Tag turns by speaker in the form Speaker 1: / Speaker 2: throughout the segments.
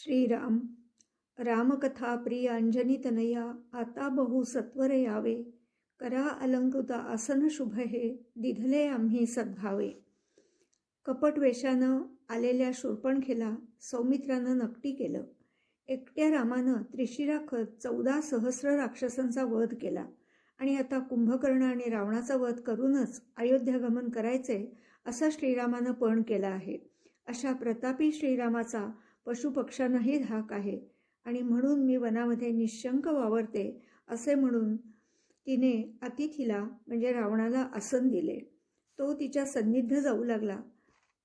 Speaker 1: श्रीराम। रामकथा प्रिय अंजनीतनया आता बहु सत्वर यावे। करा अलंकृता आसन शुभ हे दिधले आम्ही सद्भावे। कपट वेशानं आलेल्या शूर्पणखेला सौमित्रानं नकटी केलं। एकट्या रामानं त्रिशिराखत चौदा सहस्र राक्षसांचा वध केला आणि आता कुंभकर्ण आणि रावणाचा वध करूनच अयोध्यागमन करायचे असा श्रीरामानं पण केला आहे। अशा प्रतापी श्रीरामाचा पशुपक्ष्यांनाही धाक आहे. आणि म्हणून मी वनामध्ये निशंक वावरते असे म्हणून तिने अतिथीला म्हणजे रावणाला आसन दिले. तो तिच्या सन्निध जाऊ लागला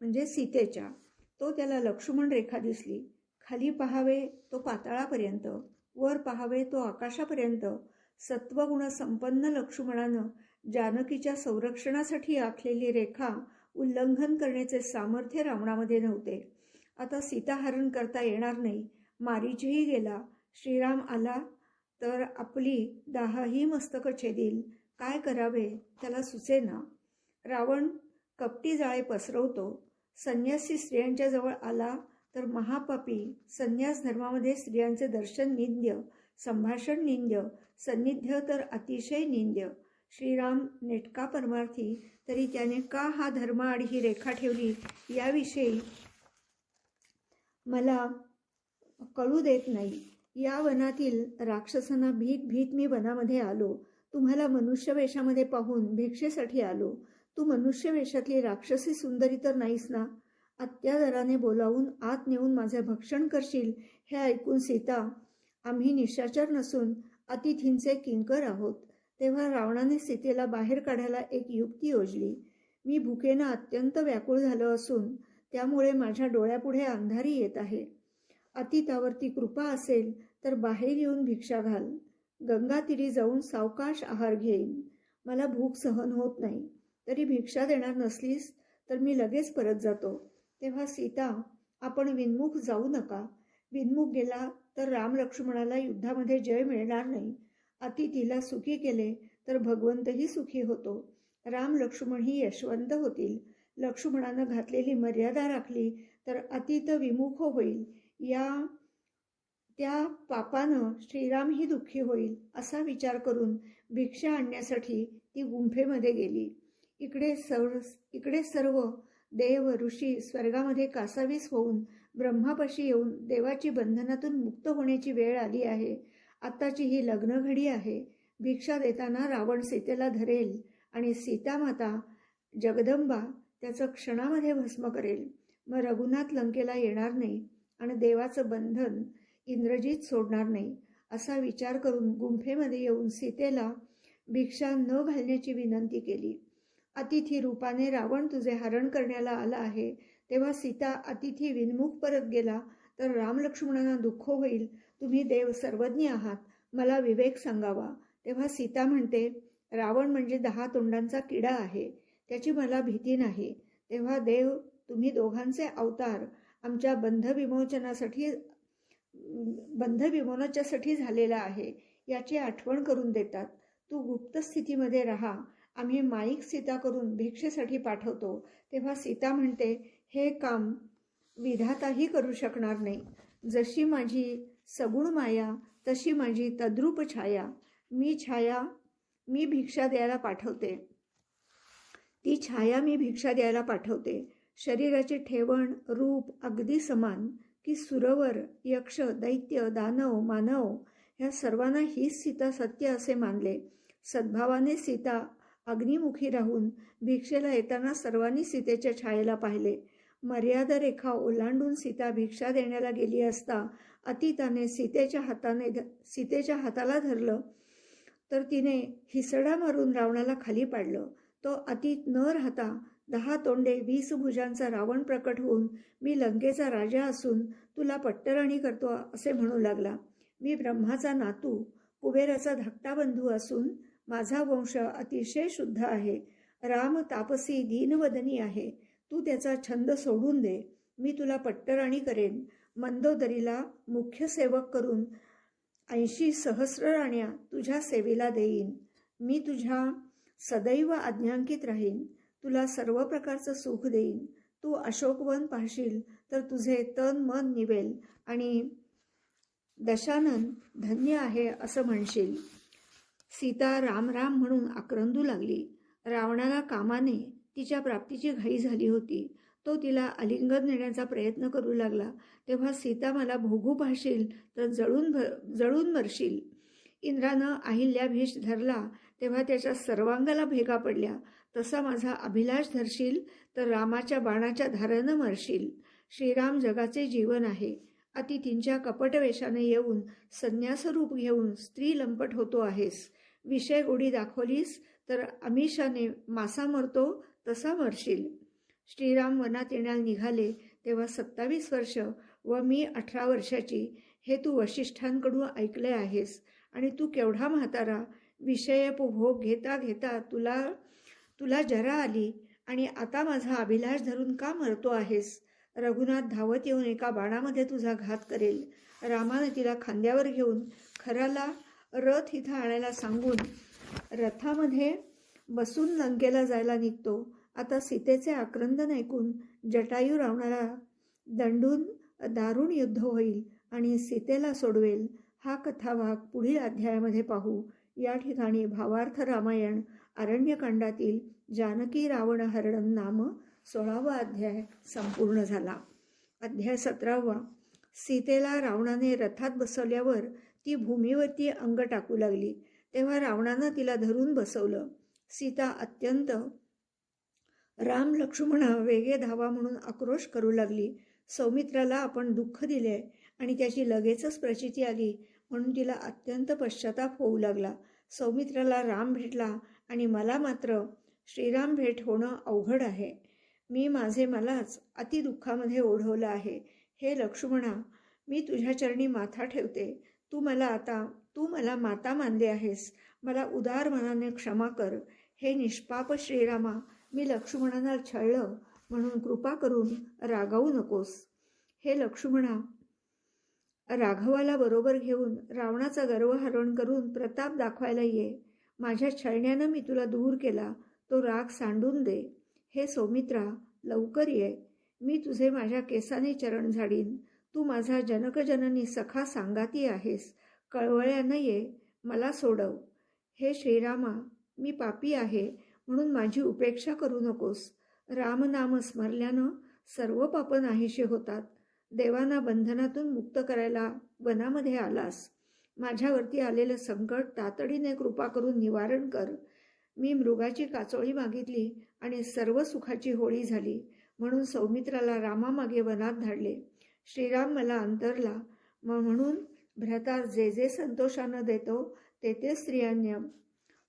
Speaker 1: म्हणजे सीतेच्या. तो त्याला लक्ष्मण रेखा दिसली. खाली पहावे तो पाताळापर्यंत वर पहावे तो आकाशापर्यंत. सत्वगुण संपन्न लक्ष्मणानं जानकीच्या संरक्षणासाठी आखलेली रेखा उल्लंघन करण्याचे सामर्थ्य रावणामध्ये नव्हते. आता सीताहरण करता येणार नाही. मारीचही गेला. श्रीराम आला तर आपली दाहही मस्तक छेदील. काय करावे? त्याला सुचेना रावण कपटी जाळे पसरवतो. संन्यासी स्त्रियांच्या जवळ आला तर महापापी संन्यास धर्मामध्ये स्त्रियांचे दर्शन निंद्य संभाषण निंद्य सन्निध्य तर अतिशय निंद्य. श्रीराम नेटका परमार्थी तरी त्याने का हा धर्म ही रेखा ठेवली? याविषयी मला कळू देत नाही. या वनातील राक्षसांना भीत भीत मी वनामध्ये आलो. तुम्हाला मनुष्य वेशामध्ये पाहून भिक्षेसाठी आलो. तू मनुष्य वेशातली राक्षसी सुंदरी तर नाहीस ना? अत्यादराने बोलावून आत नेऊन माझे भक्षण करशील हे ऐकून सीता आम्ही निशाचर नसून अतिथींचे किंकर आहोत. तेव्हा रावणाने सीतेला बाहेर काढायला एक युक्ती योजली. मी भुकेनं अत्यंत व्याकुळ झालो असून त्यामुळे माझ्या डोळ्यापुढे अंधारी येत आहे. अतितावरती कृपा असेल तर बाहेर येऊन भिक्षा घाल. गंगातीरी जाऊन सावकाश आहार घेईन. मला भूक सहन होत नाही. तरी भिक्षा देणार नसलीस तर मी लगेच परत जातो. तेव्हा सीता आपण विनमुख जाऊ नका. विनमुख गेला तर राम लक्ष्मणाला युद्धामध्ये जय मिळणार नाही. अतिथीला सुखी केले तर भगवंतही सुखी होतो. राम लक्ष्मण ही यशवंत होतील. लक्ष्मणानं घातलेली मर्यादा राखली तर अतीत विमुख होईल. या त्या पापानं श्रीरामही दुःखी होईल असा विचार करून भिक्षा आणण्यासाठी ती गुंफेमध्ये गेली. इकडे सर्व इकडे सर्व देव ऋषी स्वर्गामध्ये कासावीस होऊन ब्रह्मापाशी येऊन देवाची बंधनातून मुक्त होण्याची वेळ आली आहे. आत्ताची ही लग्नघडी आहे. भिक्षा देताना रावण सीतेला धरेल आणि सीतामाता जगदंबा त्याचं क्षणामध्ये भस्म करेल. मग रघुनाथ लंकेला येणार नाही आणि देवाचं बंधन इंद्रजीत सोडणार नाही असा विचार करून गुंफेमध्ये येऊन सीतेला भिक्षा न घालण्याची विनंती केली. अतिथी रूपाने रावण तुझे हरण करण्याला आला आहे. तेव्हा सीता अतिथी विनमुख परत गेला तर रामलक्ष्मणांना दुःख होईल. तुम्ही देव सर्वज्ञ आहात मला विवेक सांगावा. तेव्हा सीता म्हणते रावण म्हणजे दहा तोंडांचा किडा आहे. त्याची मला भीती नाही. तेव्हा देव तुम्ही दोघांचे अवतार आमच्या बंधविमोचनासाठी बंधविमोचनासाठी झालेला आहे याची आठवण करून देतात. तू गुप्त स्थितीमध्ये राहा. आम्ही माईक सीता करून भिक्षेसाठी पाठवतो. तेव्हा सीता म्हणते हे काम विधाताही करू शकणार नाही. जशी माझी सगुण माया तशी माझी तद्रूप छाया. मी छाया मी भिक्षा द्यायला पाठवते. ती छाया मी भिक्षा द्यायला पाठवते. शरीराचे ठेवण रूप अगदी समान की सुरवर यक्ष दैत्य दानव मानव ह्या सर्वांना हीच सीता सत्य असे मानले. सद्भावाने सीता अग्निमुखी राहून भिक्षेला येताना सर्वांनी सीतेच्या छायेला पाहिले. मर्यादा रेखा ओलांडून सीता भिक्षा देण्याला गेली असता अतिताने सीतेच्या हाताने सीतेच्या हाताला धरलं तर तिने हिसडा मारून रावणाला खाली पाडलं. तो अतीत न राहता दहा तोंडे वीस भुजांचा रावण प्रकट होऊन मी लंकेचा राजा असून तुला पट्टराणी करतो असे म्हणू लागला. मी ब्रह्माचा नातू कुबेराचा धाकटा बंधू असून माझा वंश अतिशय शुद्ध आहे. राम तापसी दीनवदनी आहे. तू त्याचा छंद सोडून दे. मी तुला पट्टराणी करेन. मंदोदरीला मुख्य सेवक करून ऐंशी सहस्र राण्या तुझ्या सेवेला देईन. मी तुझ्या सदैव आज्ञांकित राहीन तुला सर्व प्रकारचं सुख देईन. तू अशोकवन पाहशील तर तुझे तन मन निवेल आणि दशानन धन्य आहे असं म्हणशील. सीता राम राम म्हणून आक्रंदू लागली. रावणाला कामाने तिच्या प्राप्तीची घाई झाली होती. तो तिला आलिंगन नेण्याचा प्रयत्न करू लागला. तेव्हा सीता मला भोगू पाहशील तर जळून भर जळून मरशील. इंद्रानं अहिल्याभीष धरला तेव्हा त्याच्या सर्वांगाला भेगा पडल्या. तसा माझा अभिलाष धरशील तर रामाच्या बाणाच्या धारानं मरशील. श्रीराम जगाचे जीवन आहे. अतिथींच्या कपटवेशाने येऊन संन्यासरूप घेऊन स्त्री लंपट होतो आहेस. विषय गोडी दाखवलीस तर अमिषाने मासा मरतो तसा मरशील. श्रीराम वनात येण्याला निघाले तेव्हा सत्तावीस वर्ष व मी अठरा वर्षाची हे तू वशिष्ठांकडून ऐकले आहेस. आणि तू केवढा म्हातारा. विषय उपभोग घेता घेता तुला तुला जरा आली आणि आता माझा अभिलाष धरून का मरतो आहेस? रघुनाथ धावत येऊन एका बाणामध्ये तुझा घात करेल. रामाने तिला खांद्यावर घेऊन खराला रथ इथं आणायला सांगून रथामध्ये बसून लंकेला जायला निघतो. आता सीतेचे आक्रंदन ऐकून जटायू रावणाला दंडून दारुण युद्ध होईल आणि सीतेला सोडवेल. हा कथाभाग पुढील अध्यायामध्ये पाहू. या ठिकाणी भावार्थ रामायण अरण्यकांडातील जानकी रावण हरणम नाम सोळावा अध्याय संपूर्ण झाला. अध्याय सतरावा. सीतेला रावणाने रथात बसवल्यावर ती भूमीवरती अंग टाकू लागली. तेव्हा रावणानं तिला धरून बसवलं. सीता अत्यंत राम लक्ष्मणा वेगे धावा म्हणून आक्रोश करू लागली. सौमित्राला आपण दुःख दिले आणि त्याची लगेचच प्रचिती आली. म्हणून तिला अत्यंत पश्चाताप होऊ लागला. सौमित्राला राम भेटला आणि मला मात्र श्रीराम भेट होणं अवघड आहे. मी माझे मलाच अतिदुःखामध्ये ओढवलं आहे. हे लक्ष्मणा मी तुझ्या चरणी माथा ठेवते. तू मला आता तू मला माता मानले आहेस. मला उदार मनाने क्षमा कर. हे निष्पाप श्रीरामा मी लक्ष्मणांना छळलं म्हणून कृपा करून रागावू नकोस. हे लक्ष्मणा राघवाला बरोबर घेऊन रावणाचा गर्व हरण करून प्रताप दाखवायला ये. माझ्या छळण्यानं मी तुला दूर केला. तो राग सांडून दे. हे सौमित्रा लवकर ये. मी तुझे माझ्या केसाने चरण झाडीन. तू माझा जनकजननी सखा सांगाती आहेस. कळवळ्यानं ये. मला सोडव. हे श्रीरामा मी पापी आहे म्हणून माझी उपेक्षा करू नकोस. रामनाम स्मरल्यानं सर्व पाप नाहीशी होतात. देवांना बंधनातून मुक्त करायला वनामध्ये आलास. माझ्यावरती आलेलं संकट तातडीने कृपा करून निवारण कर. मी मृगाची काचोळी मागितली आणि सर्व सुखाची होळी झाली. म्हणून सौमित्राला रामामागे वनात धाडले. श्रीराम मला अंतरला. म्हणून भ्रतार जे जे संतोषानं देतो ते ते स्त्रियांना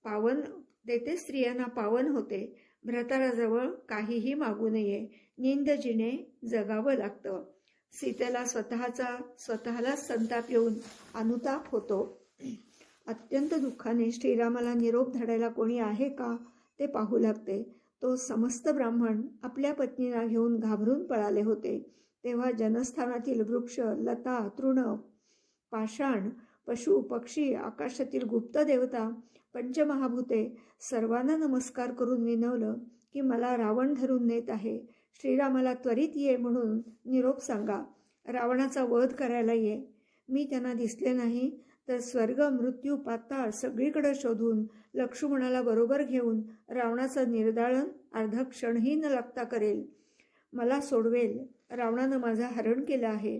Speaker 1: पावन ते ते स्त्रियांना पावन होते. भ्रताराजवळ काहीही मागू नये. निंद जिणे जगावं लागतं. सीतेला स्वतःचा स्वतःलाच संताप येऊन अनुताप होतो. अत्यंत दुःखाने श्रीरामाला निरोप धाडायला कोणी आहे का ते पाहू लागते. तो समस्त ब्राह्मण आपल्या पत्नीला घेऊन घाबरून पळाले होते. तेव्हा जनस्थानातील वृक्ष लता तृण पाषाण पशु पक्षी आकाशातील गुप्त देवता पंचमहाभूते सर्वांना नमस्कार करून विनवलं. की मला रावण धरून नेत आहे. श्रीरामाला त्वरित ये म्हणून निरोप सांगा. रावणाचा वध करायला ये. मी त्यांना दिसले नाही तर स्वर्ग मृत्यू पाताळ सगळीकडे शोधून लक्ष्मणाला बरोबर घेऊन रावणाचं निर्दाळण अर्धक्षणही न लागता करेल. मला सोडवेल. रावणानं माझा हरण केलं आहे.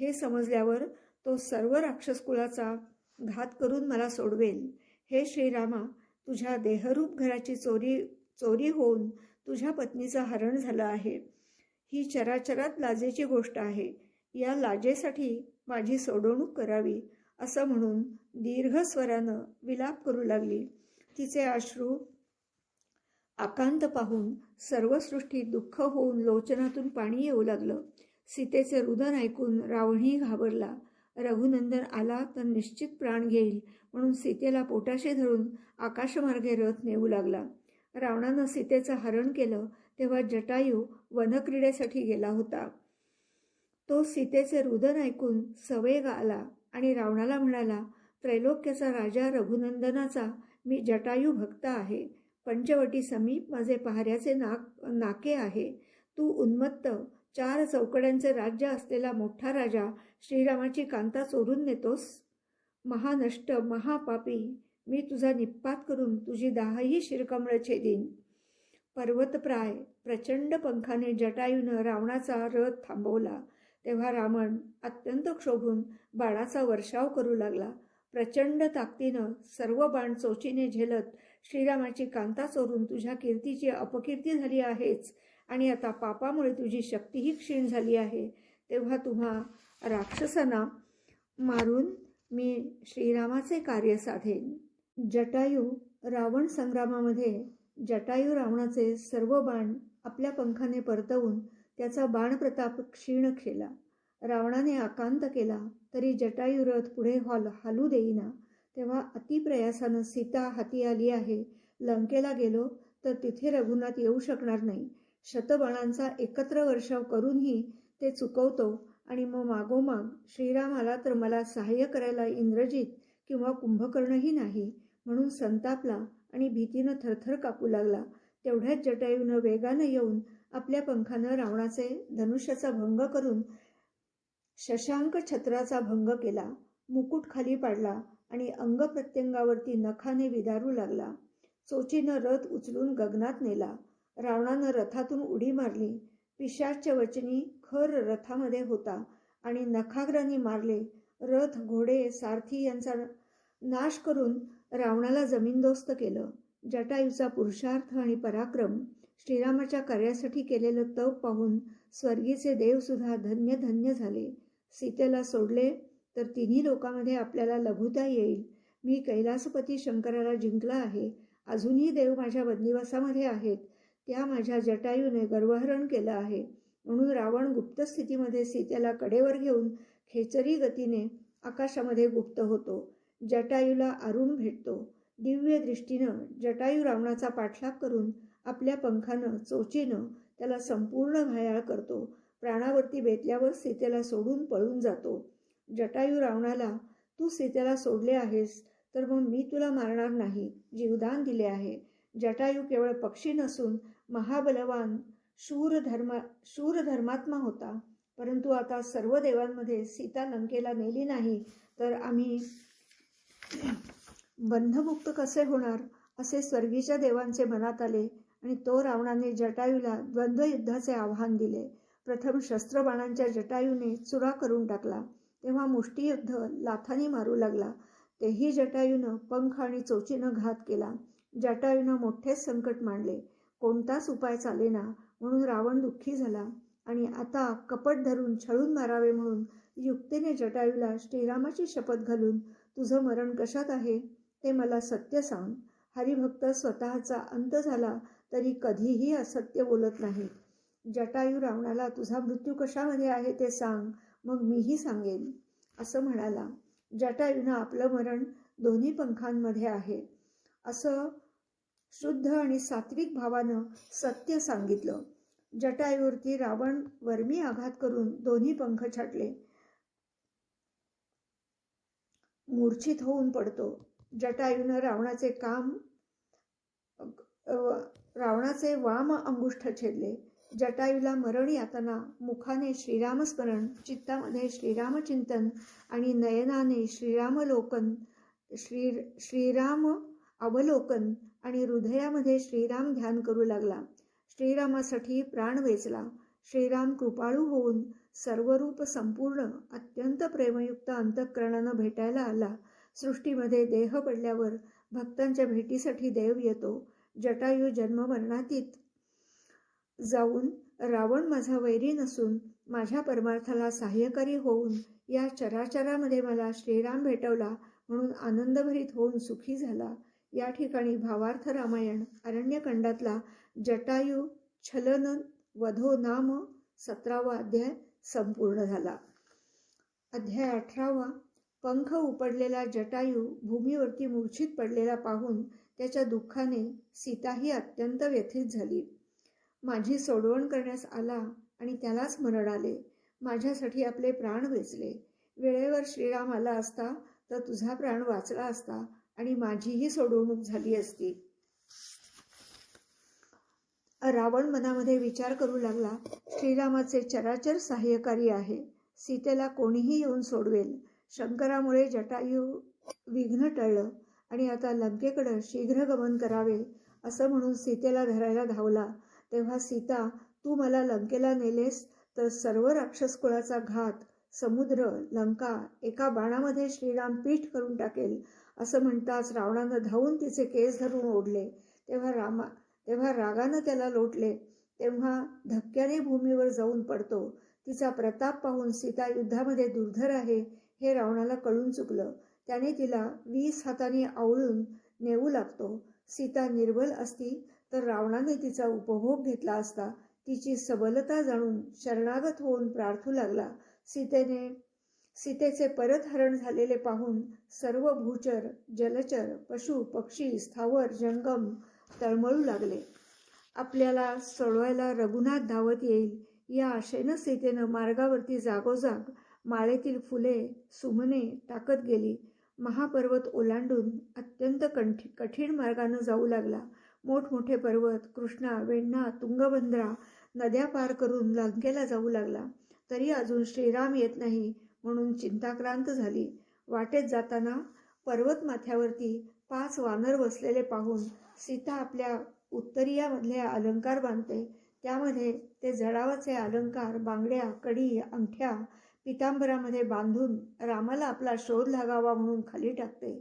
Speaker 1: हे समजल्यावर तो सर्व राक्षसकुलाचा घात करून मला सोडवेल. हे श्रीरामा तुझ्या देहरूप घराची चोरी चोरी होऊन तुझ्या पत्नीचं हरण झालं आहे. ही चराचरात लाजेची गोष्ट आहे. या लाजेसाठी माझी सोडवणूक करावी असं म्हणून दीर्घ स्वरानं विलाप करू लागली. तिचे अश्रू आकांत पाहून सर्व सृष्टी दुःख होऊन लोचनातून पाणी येऊ लागलं. सीतेचे रुदन ऐकून रावणही घाबरला. रघुनंदन आला तर निश्चित प्राण घेईल म्हणून सीतेला पोटाशी धरून आकाशमार्गे रथ नेऊ लागला. रावणानं सीतेचं हरण केलं तेव्हा जटायू वनक्रीडेसाठी गेला होता. तो सीतेचे रुदन ऐकून सवेग आला आणि रावणाला म्हणाला त्रैलोक्याचा राजा रघुनंदनाचा मी जटायू भक्त आहे. पंचवटी समीप माझे पहाऱ्याचे नाक नाके आहे. तू उन्मत्त चार चौकड्यांचे राज्य असलेला मोठा राजा श्रीरामाची कांता चोरून नेतोस. महानष्ट महापापी मी तुझा निप्पात करून तुझी दाहही शिरकमळ छेदीन. पर्वतप्राय प्रचंड पंखाने जटायूनं रावणाचा रथ थांबवला. तेव्हा रावण अत्यंत क्षोभून बाणाचा वर्षाव करू लागला. प्रचंड ताकदीनं सर्व बाण चोचीने झेलत श्रीरामाची कांता चोरून तुझ्या कीर्तीची अपकीर्ती झाली आहेच आणि आता पापामुळे तुझी शक्तीही क्षीण झाली आहे. तेव्हा तुम्हा राक्षसांना मारून मी श्रीरामाचे कार्य साधेन. जटायू रावण संग्रामामध्ये जटायू रावणाचे सर्व बाण आपल्या पंखाने परतवून त्याचा बाणप्रताप क्षीण केला. रावणाने आकांत केला तरी जटायू रथ पुढे हॉल हालू देईना. तेव्हा अतिप्रयासानं सीता हाती आली आहे. लंकेला गेलो तर तिथे रघुनाथ येऊ शकणार नाही. शतबाणांचा एकत्र वर्षाव करूनही ते चुकवतो आणि मग मागोमाग श्रीराम आला तर मला सहाय्य करायला इंद्रजित किंवा कुंभकर्णही नाही. म्हणून संतापला आणि भीतीनं थरथर कापू लागला. तेवढ्याच जटायूनं वेगानं येऊन आपल्या पंखानं रावणाचे धनुष्याचा भंग करून शशांक छत्राचा भंग केला. मुकुट खाली पाडला आणि अंग प्रत्यंगावरती नखाने विदारू लागला. चोचीनं रथ उचलून गगनात नेला. रावणानं रथातून उडी मारली. पिशाच्या वचनी खर रथामध्ये होता आणि नखाग्रांनी मारले. रथ घोडे सारथी यांचा नाश करून रावणाला जमीनदोस्त केलं. जटायूचा पुरुषार्थ आणि पराक्रम श्रीरामाच्या कार्यासाठी केलेलं तप पाहून स्वर्गीचे देवसुद्धा धन्य धन्य झाले. सीतेला सोडले तर तिन्ही लोकांमध्ये आपल्याला लघुता येईल. मी कैलासपती शंकराला जिंकला आहे. अजूनही देव माझ्या बंदिवासामध्ये आहेत. त्या माझ्या जटायूने गर्वहरण केलं आहे. म्हणून रावण गुप्त स्थितीमध्ये सीतेला कडेवर घेऊन खेचरी गतीने आकाशामध्ये गुप्त होतो. जटायूला अरुण भेटतो. दिव्य दृष्टीनं जटायू रावणाचा पाठलाग करून आपल्या पंखानं चोचीनं त्याला संपूर्ण घायाळ करतो. प्राणावरती बेतल्यावर सीतेला सोडून पळून जातो. जटायू रावणाला तू सीतेला सोडले आहेस तर मग मी तुला मारणार नाही. जीवदान दिले आहे. जटायू केवळ पक्षी नसून महाबलवान शूर धर्मा शूर धर्मात्मा होता. परंतु आता सर्व देवांमध्ये सीता लंकेला नेली नाही तर आम्ही बंधमुक्त कसे होणार असे स्वर्गीच्या देवांचे मनात आले आणि तो रावणाने जटायूला द्वंद्वयुद्धाचे आव्हान दिले. प्रथम शस्त्रबाणांच्या जटायूने चुरा करून टाकला. तेव्हा मुष्टियुद्ध लाथानी मारू लागला. तेही जटायूनं पंख आणि चोचीनं घात केला. जटायूनं मोठेच संकट मांडले. कोणताच उपाय चालेना म्हणून रावण दुःखी झाला आणि आता कपट धरून छळून मारावे म्हणून युक्तीने जटायूला श्रीरामाची शपथ घालून तुझं मरण कशात आहे ते मला सत्य सांग. हरिभक्त स्वतःचा अंत झाला तरी कधीही असत्य बोलत नाही जटायू रावणाला तुझा मृत्यू कशामध्ये आहे ते सांग मग मीही सांगेन. असं म्हणाला. जटायूनं आपलं मरण दोन्ही पंखांमध्ये आहे. असं शुद्ध आणि सात्विक भावानं सत्य सांगितलं. जटायूवरती रावण वर्मी आघात करून दोन्ही पंख छाटले. मूर्छित होऊन पडतो. जटायूनं रावणाचे काम रावणाचे वाम अंगुष्ठ छेदले. जटायूला मरण यातना मुखाने श्रीरामस्मरण चित्तामध्ये श्रीरामचिंतन आणि नयनाने श्रीरामलोकन श्री श्रीराम अवलोकन आणि हृदयामध्ये श्रीराम ध्यान करू लागला. श्रीरामासाठी प्राण वेचला. श्रीराम कृपाळू होऊन सर्वरूप संपूर्ण अत्यंत प्रेमयुक्त अंतःकरणानं भेटायला आला. सृष्टीमध्ये देह पडल्यावर भक्तांच्या भेटीसाठी देव येतो. जटायू जन्ममरणातीत जाऊन रावण माझा वैरी नसून माझ्या परमार्थाला सहाय्यकारी होऊन या चराचरामध्ये मला श्रीराम भेटवला म्हणून आनंदभरीत होऊन सुखी झाला. या ठिकाणी भावार्थ रामायण अरण्यखंडातला जटायू छलन वधो नाम सतरावा अध्याय संपूर्ण झाला. अध्याय अठरावा. पंख उपडलेला जटायू भूमीवरती मूर्छित पडलेला पाहून त्याच्या दुःखाने सीताही अत्यंत व्यथित झाली. माझी सोडवण करण्यास आला आणि त्यालाच मरण आले. माझ्यासाठी आपले प्राण वेचले. वेळेवर श्रीराम आला असता तर तुझा प्राण वाचला असता आणि माझीही सोडवणूक झाली असती. रावण मनामध्ये विचार करू लागला श्रीरामाचे चराचर सहाय्यकारी आहे. सीतेला कोणीही येऊन सोडवेल. शंकरामुळे जटायू विघ्न टळलं आणि आता लंकेकडं शीघ्र गमन करावे असं म्हणून सीतेला धरायला धावला. तेव्हा सीता तू मला लंकेला नेलेस तर सर्व राक्षस कुळाचा घात समुद्र लंका एका बाणामध्ये श्रीराम पीठ करून टाकेल असं म्हणताच रावणानं धावून तिचे केस धरून ओढले. तेव्हा रामा तेव्हा रागानं त्याला लोटले. तेव्हा धक्क्याने भूमीवर जाऊन पडतो. तिचा प्रताप पाहून सीता युद्धामध्ये दुर्धर आहे हे रावणाला कळून चुकलं. त्याने तिला वीस हाताने आवळून नेऊ लागतो. सीता निर्बल असती तर रावणाने तिचा उपभोग घेतला असता तिची सबलता जाणून शरणागत होऊन प्रार्थू लागला. सीतेने सीतेचे परत हरण झालेले पाहून सर्व भूचर जलचर पशु पक्षी स्थावर जंगम तळमळू लागले. आपल्याला सोडवायला रघुनाथ धावत येईल या आशेनं सीतेनं मार्गावरती जागोजाग माळेतील फुले सुमने टाकत गेली. महापर्वत ओलांडून अत्यंत कंठी कठीण मार्गानं जाऊ लागला. मोठमोठे पर्वत कृष्णा वेण्णा तुंगभद्रा नद्या पार करून लंकेला जाऊ लागला. तरी अजून श्रीराम येत नाही म्हणून चिंताक्रांत झाली. वाटेत जाताना पर्वतमाथ्यावरती पाच वानर बसलेले पाहून सीता आपल्या उत्तरीयामधले अलंकार बांधते. त्यामध्ये ते जडावाचे अलंकार बांगड्या कडी अंगठ्या पितांबरामध्ये बांधून रामाला आपला शोध लागावा म्हणून खाली टाकते.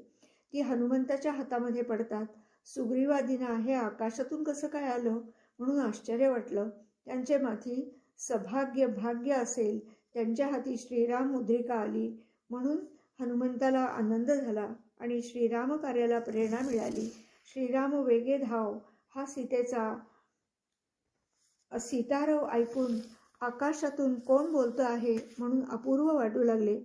Speaker 1: ती हनुमंताच्या हातामध्ये पडतात. सुग्रीवादीना हे आकाशातून कसं काय आलं म्हणून आश्चर्य वाटलं. त्यांचे माथी सभाग्य भाग्य असेल. त्यांच्या हाती श्रीराम मुद्रिका आली म्हणून हनुमंताला आनंद झाला आणि श्रीराम कार्याला प्रेरणा मिळाली. श्रीराम वेगे धाव हा सीतेचा सीतारव ऐकून आकाशातून कोण बोलतो आहे म्हणून अपूर्व वाटू लागले.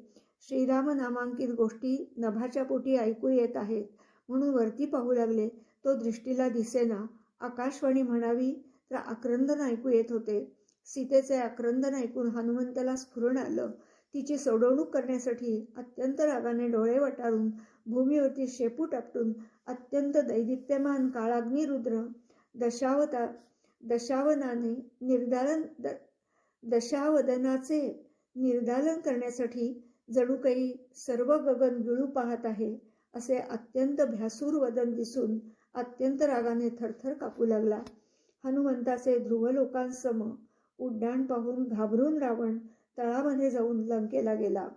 Speaker 1: श्रीराम नामांकित गोष्टी नभाच्या पोटी ऐकू येत आहेत म्हणून वरती पाहू लागले. तो दृष्टीला दिसेना. आकाशवाणी म्हणावी तर आक्रंदन ऐकू येत होते. सीतेचे आक्रंदन ऐकून हनुमंताला स्फुरण आलं. तिची सोडवणूक करण्यासाठी अत्यंत रागाने डोळे वटारून भूमीवरती शेपू टापटून अत्यंत दैदिप्यमान काळाग्नी रुद्र दशावता दशावनाने निर्धारण द दशावदनाचे निर्धारण करण्यासाठी जणू काही सर्व गगन गिळू पाहत आहे असे अत्यंत भ्यासूर वदन दिसून अत्यंत रागाने थरथर कापू लागला. हनुमंताचे ध्रुव लोकांसम उड्डाण पाहून घाबरून रावण तळामध्ये जाऊन लंकेला गेला.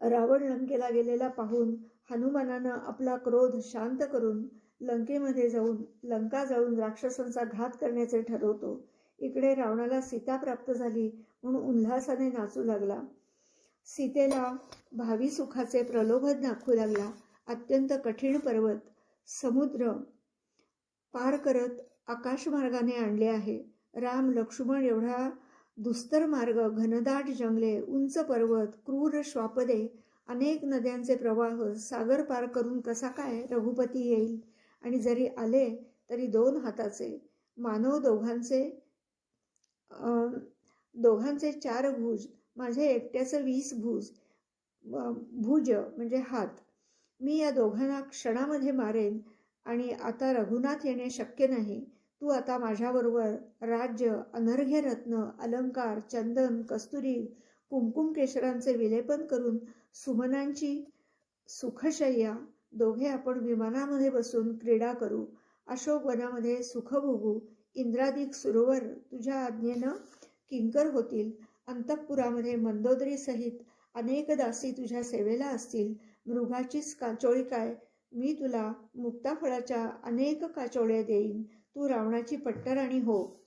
Speaker 1: रावण लंकेला गेलेला पाहून हनुमानानं आपला क्रोध शांत करून लंकेमध्ये जाऊन लंका जाळून राक्षसांचा घात करण्याचे ठरवतो. इकडे रावणाला सीता प्राप्त झाली म्हणून उल्हासाने नाचू लागला. सीतेला भावी सुखाचे प्रलोभन दाखवू लागला. अत्यंत कठीण पर्वत समुद्र पार करत आकाशमार्गाने आणले आहे. राम लक्ष्मण एवढा दुस्तर मार्ग घनदाट जंगले उंच पर्वत क्रूर श्वापदे अनेक नद्यांचे प्रवाह सागर पार करून कसा काय रघुपती येईल? आणि जरी आले तरी दोन हाताचे मानव दोघांचे दोघांचे चार भुज माझे एकट्याचं वीस भुज भुज म्हणजे हात. मी या दोघांना क्षणामध्ये मारेन आणि आता रघुनाथ येणे शक्य नाही. तू आता माझ्याबरोबर राज्य अनर्घ्य रत्न अलंकार चंदन कस्तुरी कुमकुम केशरांचे विलेपन करून सुमनांची सुखशय्या दोघे आपण विमानामध्ये बसून क्रीडा करू. अशोक वनामध्ये सुख भोगू. इंद्रादिक सरोवर तुझ्या आज्ञेनं किंकर होतील. अंतःपुरामध्ये मंदोदरी सहित अनेक दासी तुझ्या सेवेला असतील. मृगाचीच काचोळी काय? मी तुला मुक्ताफळाच्या अनेक काचोळ्या देईन. तू रावणाची पट्टराणी हो.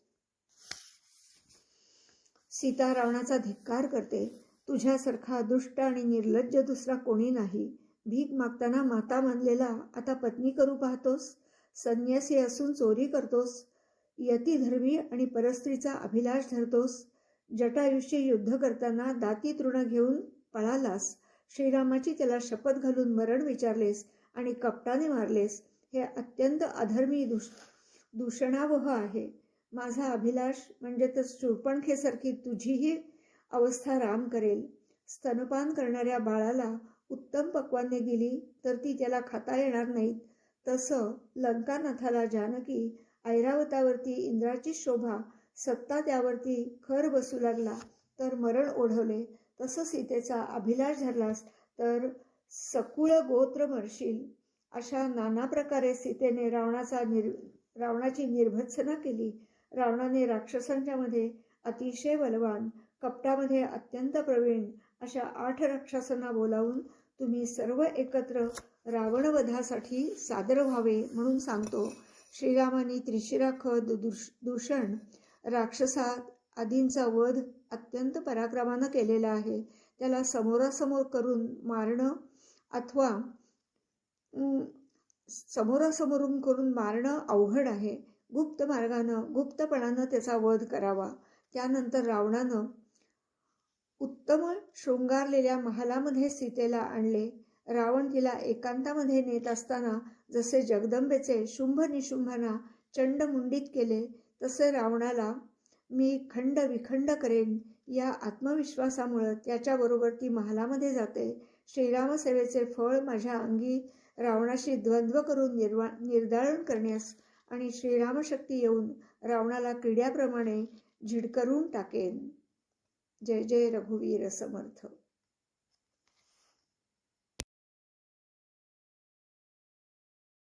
Speaker 1: सीता रावणाचा धिक्कार करते. तुझ्यासारखा दुष्ट आणि निर्लज्ज दुसरा कोणी नाही. भीक मागताना माता मानलेला आता पत्नी करू पाहतोस? संन्यासी असून चोरी करतोस? यतीधर्मी आणि परस्त्रीचा अभिलाष धरतोस? जटायुष्य युद्ध करताना दाती तृण घेऊन पळालास? श्रीरामाची त्याला शपथ घालून मरण विचारलेस आणि कपटाने मारलेस? हे अत्यंत अधर्मी दुष दूषणावह आहे. माझा अभिलाष म्हणजे तर शूर्पणखेसारखी तुझीही अवस्था राम करेल. स्तनपान करणाऱ्या बाळाला उत्तम पक्वाने दिली तर ती त्याला खाता येणार नाहीत. तसं लंकानाथाला जानकी ऐरावतावरती इंद्राची शोभा सत्ता त्यावरती खर बसू लागला तर मरण ओढवले. तसं सीतेचा अभिलाष धरलास तर सकुळ गोत्र मरशील. अशा नाना प्रकारे सीतेने रावणाचा निर् रावणाची निर्भत्सना केली. रावणाने राक्षसांच्या मध्ये अतिशय बलवान कपटामध्ये अत्यंत प्रवीण अशा आठ राक्षसांना बोलावून तुम्ही सर्व एकत्र रावणवधासाठी सादर व्हावे म्हणून सांगतो. श्रीरामानी त्रिशिराख दुष दूषण राक्षसा आदींचा वध अत्यंत पराक्रमानं केलेला आहे. त्याला समोरासमोर करून मारणं अथवा समोरासमोरून करून मारणं अवघड आहे. गुप्त मार्गानं गुप्तपणानं त्याचा वध करावा. त्यानंतर रावणानं उत्तम शृंगारलेल्या महालामध्ये सीतेला आणले. रावण तिला एकांतामध्ये नेत असताना जसे जगदंबेचे शुंभ निशुंभांना चंडमुंडित केले तसे रावणाला मी खंड विखंड करेन. या आत्मविश्वासामुळं त्याच्याबरोबर ती महालामध्ये जाते. श्रीरामसेवेचे फळ माझ्या अंगी रावणाशी द्वंद्व करून निर्वा निर्धारण करण्यास आणि श्रीरामशक्ती येऊन रावणाला क्रीड्याप्रमाणे झिडकरून टाकेन. जय जय रघुवीर समर्थ.